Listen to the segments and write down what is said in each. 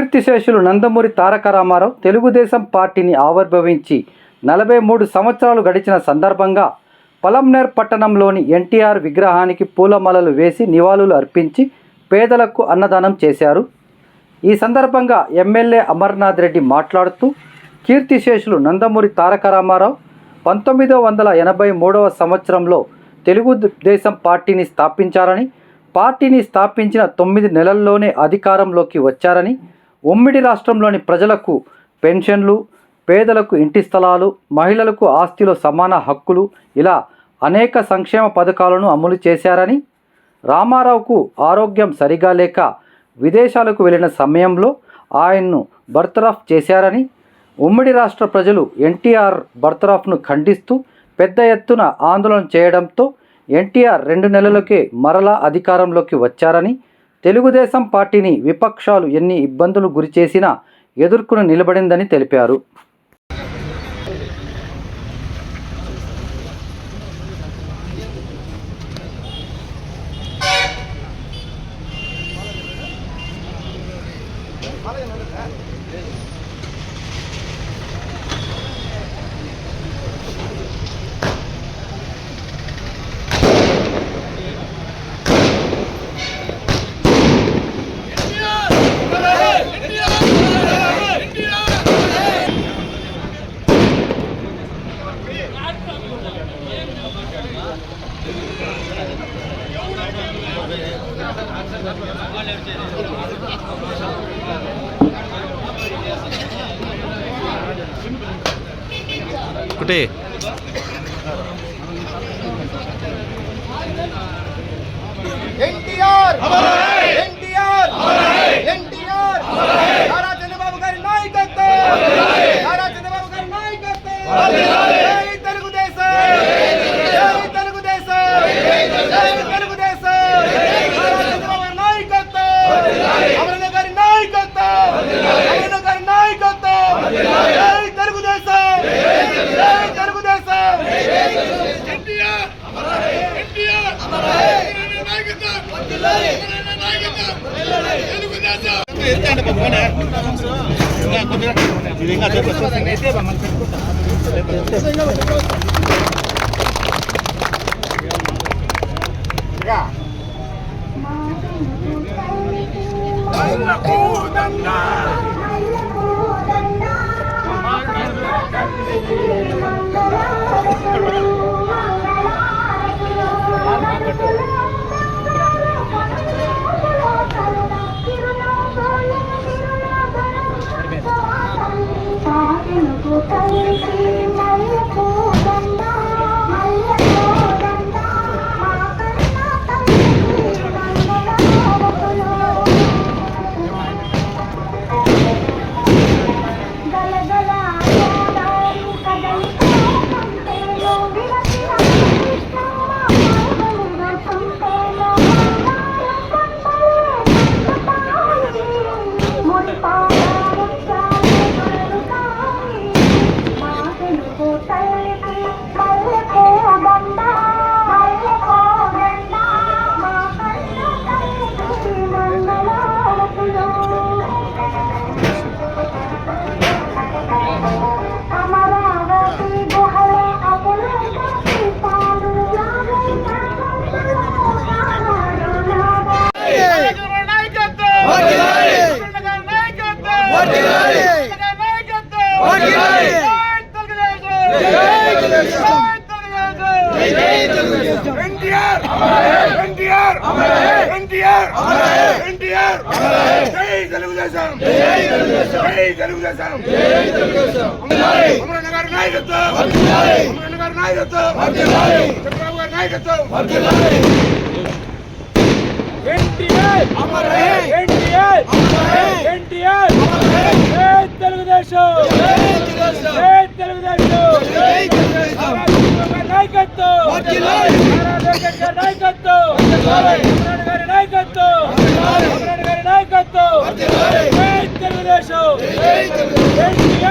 కీర్తిశేషులు నందమూరి తారక రామారావు తెలుగుదేశం పార్టీని ఆవిర్భవించి నలభై మూడు సంవత్సరాలు గడిచిన సందర్భంగా పలంనేర్ పట్టణంలోని ఎన్టీఆర్ విగ్రహానికి పూలమాలలు వేసి నివాళులు అర్పించి పేదలకు అన్నదానం చేశారు. ఈ సందర్భంగా ఎమ్మెల్యే అమర్నాథ్ రెడ్డి మాట్లాడుతూ కీర్తిశేషులు నందమూరి తారక రామారావు పంతొమ్మిది వందల ఎనభై మూడవ సంవత్సరంలో తెలుగుదేశం పార్టీని స్థాపించారని పార్టీని స్థాపించిన తొమ్మిది నెలల్లోనే అధికారంలోకి వచ్చారని ఉమ్మిడి రాష్ట్రంలోని ప్రజలకు పెన్షన్లు పేదలకు ఇంటి స్థలాలు మహిళలకు ఆస్తిలో సమాన హక్కులు ఇలా అనేక సంక్షేమ పథకాలను అమలు చేశారని రామారావుకు ఆరోగ్యం సరిగా లేక విదేశాలకు వెళ్ళిన సమయంలో ఆయన్ను బర్తరఫ్ చేశారని ఉమ్మడి రాష్ట్ర ప్రజలు ఎన్టీఆర్ బర్తరఫ్ను ఖండిస్తూ పెద్ద ఎత్తున ఆందోళన చేయడంతో ఎన్టీఆర్ రెండు నెలలకే మరలా అధికారంలోకి వచ్చారని తెలుగుదేశం పార్టీని విపక్షాలు ఎన్ని ఇబ్బందులు గురిచేసినా ఎదుర్కొని నిలబడిందని తెలిపారు. ఉంటే తెలుగుదేశం గారి నాయకత్వం. గారి నాయకత్వం. చంద్రబాబు గారి నాయకత్వం. తెలుగుదేశం జై తెలుగుదేశం నాయకత్వం. నాయకత్వం. నాయకత్వం అమరాడు గారి నాయకత్వం జై తెలుగుదేశం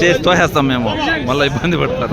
చేసి తోసేస్తాం మేము. మళ్ళీ ఇబ్బంది పడతారు.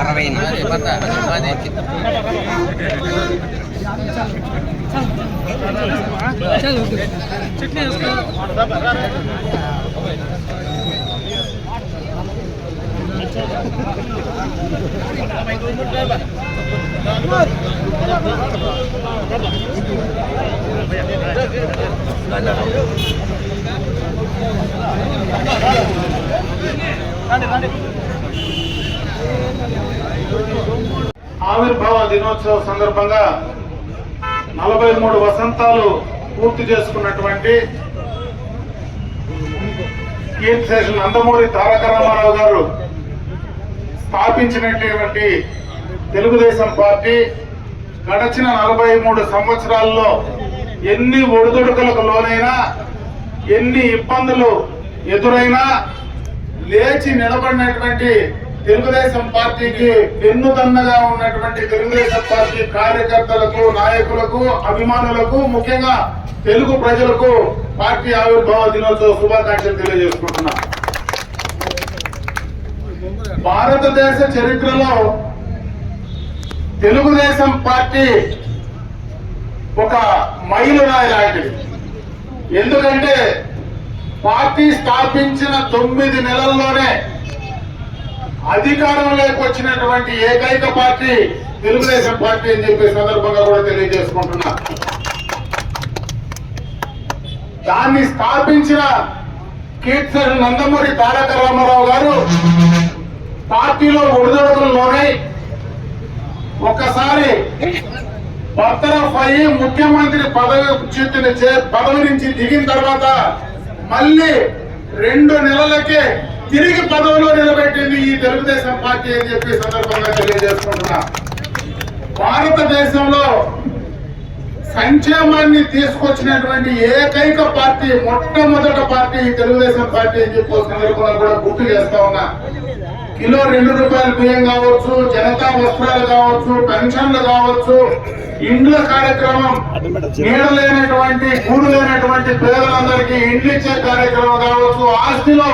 అరవై నాలుగు ఆవిర్భావ దినోత్సవ సందర్భంగా నలభై మూడు వసంతాలు పూర్తి చేసుకున్నటువంటి స్టేషన్ నందమూరి తారక రామారావు గారు స్థాపించినటువంటి తెలుగుదేశం పార్టీ గడచిన నలభై మూడు సంవత్సరాల్లో ఎన్ని ఒడిదుడుకులకు లోనైనా ఎన్ని ఇబ్బందులు ఎదురైనా లేచి నిలబడినటువంటి తెలుగుదేశం పార్టీకి వెన్నుదన్నగా ఉన్నటువంటి తెలుగుదేశం పార్టీ కార్యకర్తలకు నాయకులకు అభిమానులకు ముఖ్యంగా తెలుగు ప్రజలకు పార్టీ ఆవిర్భావ దినోత్సవ శుభాకాంక్షలు తెలియజేసుకుంటున్నా. భారతదేశ చరిత్రలో తెలుగుదేశం పార్టీ ఒక మైలురాయి లాంటిది. ఎందుకంటే పార్టీ స్థాపించిన తొమ్మిది నెలల్లోనే అధికారంలోకి వచ్చినటువంటి ఏకైక పార్టీ తెలుగుదేశం పార్టీ అని చెప్పే సందర్భంగా కూడా తెలియజేసుకుంటున్నా. దాన్ని స్థాపించిన కీర్తన నందమూరి తారక రామారావు గారు పార్టీలో ఒడిదొడుకుల్లోనై ఒక్కసారి బర్తరఫ్ అయ్యి ముఖ్యమంత్రి పదవి చేతిని చే- పదవి నుంచి దిగిన తర్వాత మళ్ళీ రెండు నెలలకే తిరిగి పదవిలో నిలబెట్టింది ఈ తెలుగుదేశం పార్టీ అని చెప్పి సందర్భంగా తెలియజేసుకుంటున్నా. భారతదేశంలో సంక్షేమాన్ని తీసుకొచ్చినటువంటి ఏకైక పార్టీ మొట్టమొదట పార్టీ ఈ తెలుగుదేశం పార్టీ అని చెప్పి సందర్భంలో కూడా గుర్తు చేస్తా ఉన్నా. కిలో రెండు రూపాయల బియ్యం కావచ్చు జనతా వస్త్రాలు కావచ్చు పెన్షన్లు కావచ్చు ఇండ్ల కార్యక్రమం నీడ లేనటువంటి గూడు లేనటువంటి పేదలందరికీ ఇండ్లు ఇచ్చే కార్యక్రమం కావచ్చు ఆస్తిలో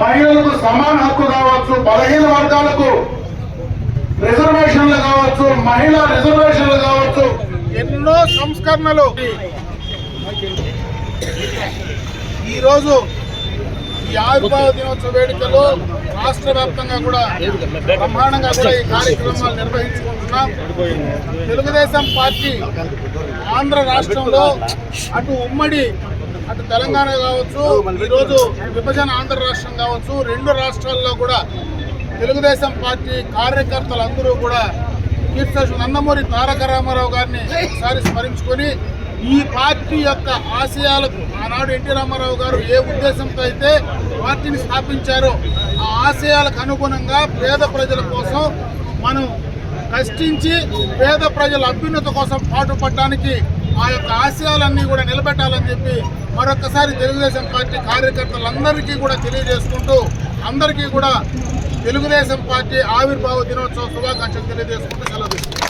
మహిళలకు సమాన హక్కు కావచ్చు బలహీన వర్గాలకు రిజర్వేషన్లు కావచ్చు మహిళా రిజర్వేషన్లు ఎన్నో సంస్కరణలు. ఈరోజు ఈ ఆవిర్భావ దినోత్సవ వేడుకలు రాష్ట్ర వ్యాప్తంగా కూడా బ్రహ్మాండంగా కూడా ఈ కార్యక్రమాలు నిర్వహించుకుంటున్నాం. తెలుగుదేశం పార్టీ ఆంధ్ర రాష్ట్రంలో అటు ఉమ్మడి అటు తెలంగాణ కావచ్చు ఈరోజు విభజన ఆంధ్ర రాష్ట్రం కావచ్చు రెండు రాష్ట్రాల్లో కూడా తెలుగుదేశం పార్టీ కార్యకర్తలందరూ కూడా కీర్తి నందమూరి తారక రామారావు గారిని ఒకసారి స్మరించుకొని ఈ పార్టీ యొక్క ఆశయాలకు ఆనాడు ఎన్టీ రామారావు గారు ఏ ఉద్దేశంతో అయితే పార్టీని స్థాపించారో ఆ ఆశయాలకు అనుగుణంగా పేద ప్రజల కోసం మనం కష్టించి పేద ప్రజల అభ్యున్నత కోసం పాటుపడడానికి ఆ యొక్క ఆశయాలన్నీ కూడా నిలబెట్టాలని చెప్పి మరొకసారి తెలుగుదేశం పార్టీ కార్యకర్తలందరికీ కూడా తెలియజేసుకుంటూ అందరికీ కూడా తెలుగుదేశం పార్టీ ఆవిర్భావ దినోత్సవ శుభాకాంక్షలు తెలియజేసుకుంటూ సెలవు